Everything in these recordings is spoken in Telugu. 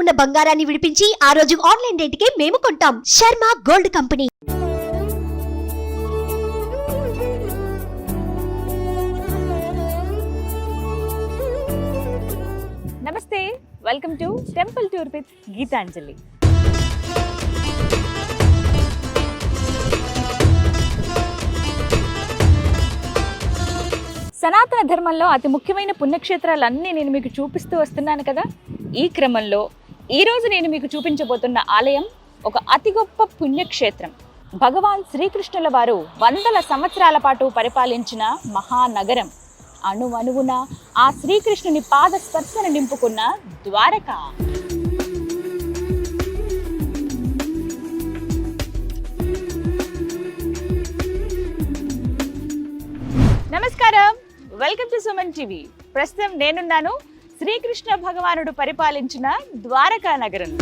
ఉన్న బంగారాన్ని విడిపించి ఆ రోజు ఆన్లైన్ రేటుకే మేము కొంటాం. Sharma gold company. నమస్తే welcome to temple tour with Geetanjali. సనాతన ధర్మంలో అతి ముఖ్యమైన పుణ్యక్షేత్రాలన్నీ నేను మీకు చూపిస్తూ వస్తున్నాను కదా. ఈ క్రమంలో ఈరోజు నేను మీకు చూపించబోతున్న ఆలయం ఒక అతి గొప్ప పుణ్యక్షేత్రం. భగవాన్ శ్రీకృష్ణుల వారు వందల సంవత్సరాల పాటు పరిపాలించిన మహానగరం. అణువణువున ఆ శ్రీకృష్ణుని పాద స్పర్శను నింపుకున్న ద్వారక. నమస్కారం. Welcome to Suman TV. ప్రస్తుతం నేనున్నాను శ్రీకృష్ణ భగవానుడు పరిపాలించిన ద్వారకా నగరం.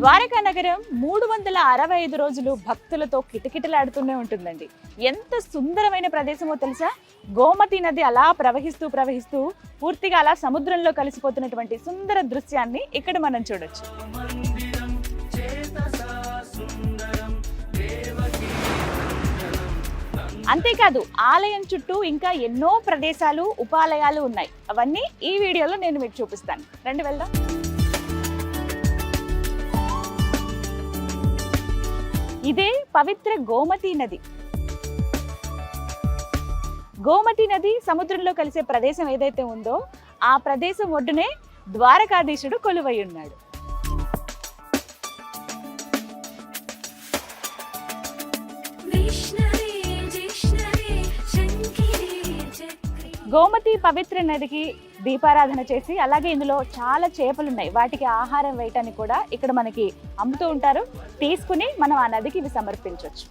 ద్వారకా నగరం మూడు వందల అరవై ఐదు రోజులు భక్తులతో కిటకిటలాడుతూనే ఉంటుందండి. ఎంత సుందరమైన ప్రదేశమో తెలుసా? గోమతి నది అలా ప్రవహిస్తూ ప్రవహిస్తూ పూర్తిగా అలా సముద్రంలో కలిసిపోతున్నటువంటి సుందర దృశ్యాన్ని ఇక్కడ మనం చూడొచ్చు. అంతేకాదు ఆలయం చుట్టూ ఇంకా ఎన్నో ప్రదేశాలు ఉపాలయాలు ఉన్నాయి. అవన్నీ ఈ వీడియోలో నేను మీకు చూపిస్తాను. రండి వెళ్దాం. ఇదే పవిత్ర గోమతి నది. గోమతి నది సముద్రంలో కలిసే ప్రదేశం ఏదైతే ఉందో ఆ ప్రదేశం ఒడ్డునే ద్వారకాధీశుడు కొలువై ఉన్నాడు. గోమతి పవిత్ర నదికి దీపారాధన చేసి అలాగే ఇందులో చాలా చేపలు ఉన్నాయి వాటికి ఆహారం వేయటానికి కూడా ఇక్కడ మనకి అమ్ముతూ ఉంటారు. తీసుకుని మనం ఆ నదికి ఇవి సమర్పించవచ్చు.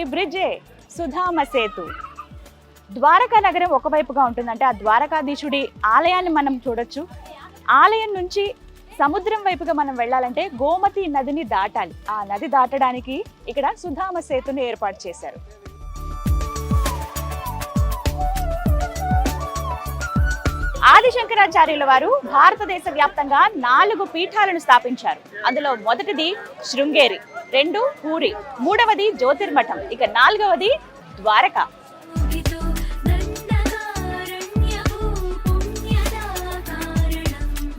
ఈ బ్రిడ్జే సుధామ సేతు ద్వారకా నగరం ఒకవైపుగా ఉంటుందంటే ఆ ద్వారకాధీశుడి ఆలయాన్ని మనం చూడొచ్చు. ఆలయం నుంచి సముద్రం వైపుగా మనం వెళ్ళాలంటే గోమతి నదిని దాటాలి. ఆ నది దాటడానికి ఇక్కడ సుధామ సేతుని ఏర్పాటు చేశారు. ఆదిశంకరాచార్యుల వారు భారతదేశ వ్యాప్తంగా నాలుగు పీఠాలను స్థాపించారు. అందులో మొదటిది శృంగేరి రెండు పూరి మూడవది జ్యోతిర్మఠం ఇక నాలుగవది ద్వారక.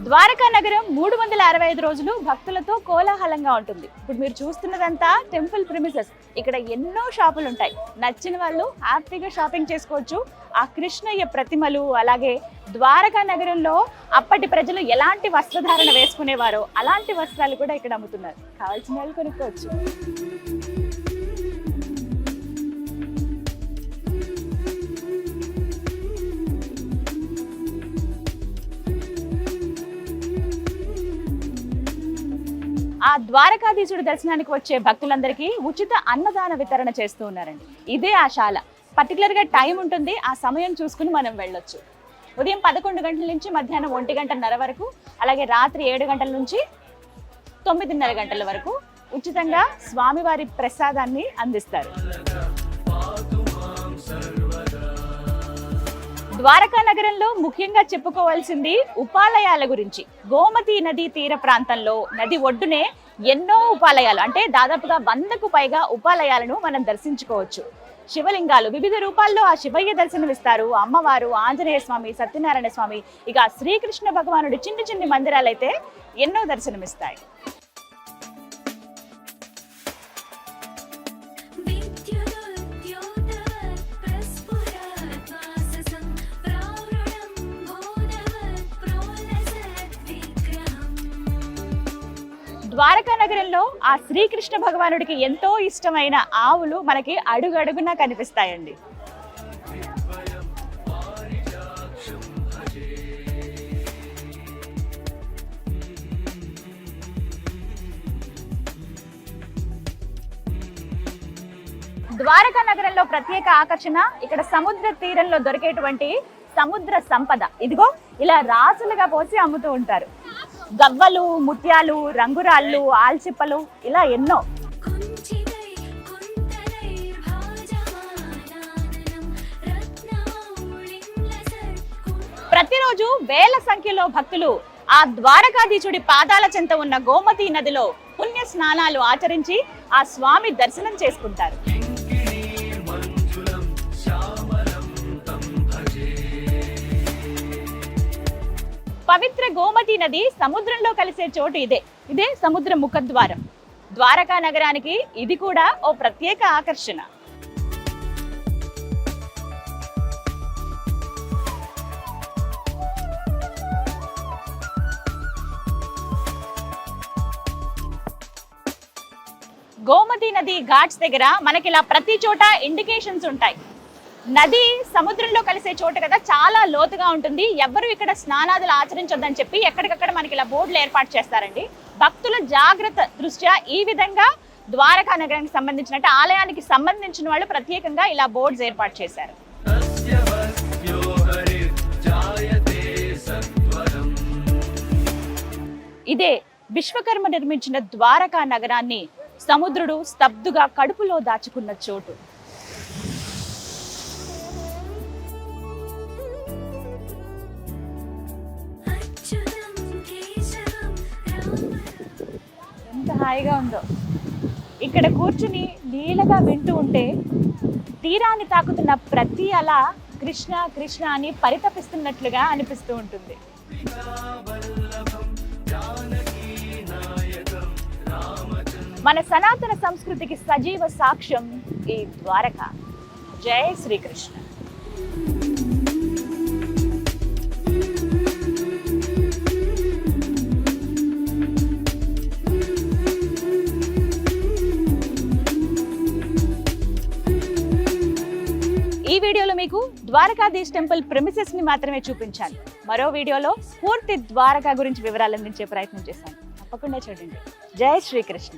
ద్వారకా నగరం మూడు వందల అరవై ఐదు రోజులు భక్తులతో కోలాహలంగా ఉంటుంది. ఇప్పుడు మీరు చూస్తున్నదంతా టెంపుల్ ప్రిమిసెస్ ఇక్కడ ఎన్నో షాపులు ఉంటాయి. నచ్చిన వాళ్ళు హ్యాపీగా షాపింగ్ చేసుకోవచ్చు. ఆ కృష్ణయ్య ప్రతిమలు అలాగే ద్వారకా నగరంలో అప్పటి ప్రజలు ఎలాంటి వస్త్రధారణ వేసుకునేవారో అలాంటి వస్త్రాలు కూడా ఇక్కడ అమ్ముతున్నారు. కావాల్సిన వాళ్ళు కొనుక్కోవచ్చు. ఆ ద్వారకాధీశుడి దర్శనానికి వచ్చే భక్తులందరికీ ఉచిత అన్నదాన వితరణ చేస్తూ ఉన్నారండి. ఇదే ఆ శాల. పర్టికులర్గా టైం ఉంటుంది ఆ సమయం చూసుకుని మనం వెళ్ళొచ్చు. ఉదయం పదకొండు గంటల నుంచి మధ్యాహ్నం ఒంటి గంటన్నర వరకు అలాగే రాత్రి ఏడు గంటల నుంచి తొమ్మిదిన్నర గంటల వరకు ఉచితంగా స్వామివారి ప్రసాదాన్ని అందిస్తారు. ద్వారకా నగరంలో ముఖ్యంగా చెప్పుకోవాల్సింది ఉపాలయాల గురించి. గోమతి నది తీర ప్రాంతంలో నది ఒడ్డునే ఎన్నో ఉపాలయాలు అంటే దాదాపుగా వందకు పైగా ఉపాలయాలను మనం దర్శించుకోవచ్చు. శివలింగాలు వివిధ రూపాల్లో ఆ శివయ్య దర్శనమిస్తారు. అమ్మవారు ఆంజనేయ స్వామి సత్యనారాయణ స్వామి ఇక శ్రీకృష్ణ భగవానుడి చిన్ని చిన్ని మందిరాలైతే ఎన్నో దర్శనమిస్తాయి. ద్వారకా నగరంలో ఆ శ్రీకృష్ణ భగవానుడికి ఎంతో ఇష్టమైన ఆవులు మనకి అడుగడుగునా కనిపిస్తాయండి. ద్వారకా నగరంలో ప్రత్యేక ఆకర్షణ ఇక్కడ సముద్ర తీరంలో దొరికేటువంటి సముద్ర సంపద. ఇదిగో ఇలా రాసులుగా పోసి అమ్ముతూ ఉంటారు. గవ్వలు ముత్యాలు రంగురాళ్ళు ఆల్చిప్పలు ఇలా ఎన్నో. ప్రతిరోజు వేల సంఖ్యలో భక్తులు ఆ ద్వారకాధీశుడి పాదాల చెంత ఉన్న గోమతి నదిలో పుణ్య స్నానాలు ఆచరించి ఆ స్వామి దర్శనం చేసుకుంటారు. పవిత్ర గోమతి నది సముద్రంలో కలిసే చోటు ఇదే. ఇదే సముద్ర ముఖద్వారం. ద్వారకా నగరానికి ఇది కూడా ఓ ప్రత్యేక ఆకర్షణ. గోమతి నది ఘాట్స్ దగ్గర మనకి ఇలా ప్రతి చోట ఇండికేషన్స్ ఉంటాయి. నది సముద్రంలో కలిసే చోటు కదా చాలా లోతుగా ఉంటుంది. ఎవ్వరు ఇక్కడ స్నానాదులు ఆచరించొద్దని చెప్పి ఎక్కడికక్కడ మనకి ఇలా బోర్డులు ఏర్పాటు చేస్తారండి. భక్తుల జాగ్రత్త దృష్ట్యా ఈ విధంగా ద్వారకా నగరానికి సంబంధించినట్టు ఆలయానికి సంబంధించిన వాళ్ళు ప్రత్యేకంగా ఇలా బోర్డ్స్ ఏర్పాటు చేశారు. ఇదే విశ్వకర్మ నిర్మించిన ద్వారకా నగరాన్ని సముద్రుడు స్తబ్దుగా కడుపులో దాచుకున్న చోటు. హాయిగా ఉందో. ఇక్కడ కూర్చుని నీళ్ళగా వింటూ ఉంటే తీరాన్ని తాకుతున్న ప్రతి అల కృష్ణ కృష్ణ అని పరితపిస్తున్నట్లుగా అనిపిస్తూ ఉంటుంది. మన సనాతన సంస్కృతికి సజీవ సాక్ష్యం ఈ ద్వారక. జై శ్రీకృష్ణ. ద్వారకాధీష్ టెంపుల్ ప్రెమిసెస్ని మాత్రమే చూపించాను. మరో వీడియోలో పూర్తి ద్వారకా గురించి వివరాలు అందించే ప్రయత్నం చేశాను. తప్పకుండా చూడండి. జై శ్రీకృష్ణ.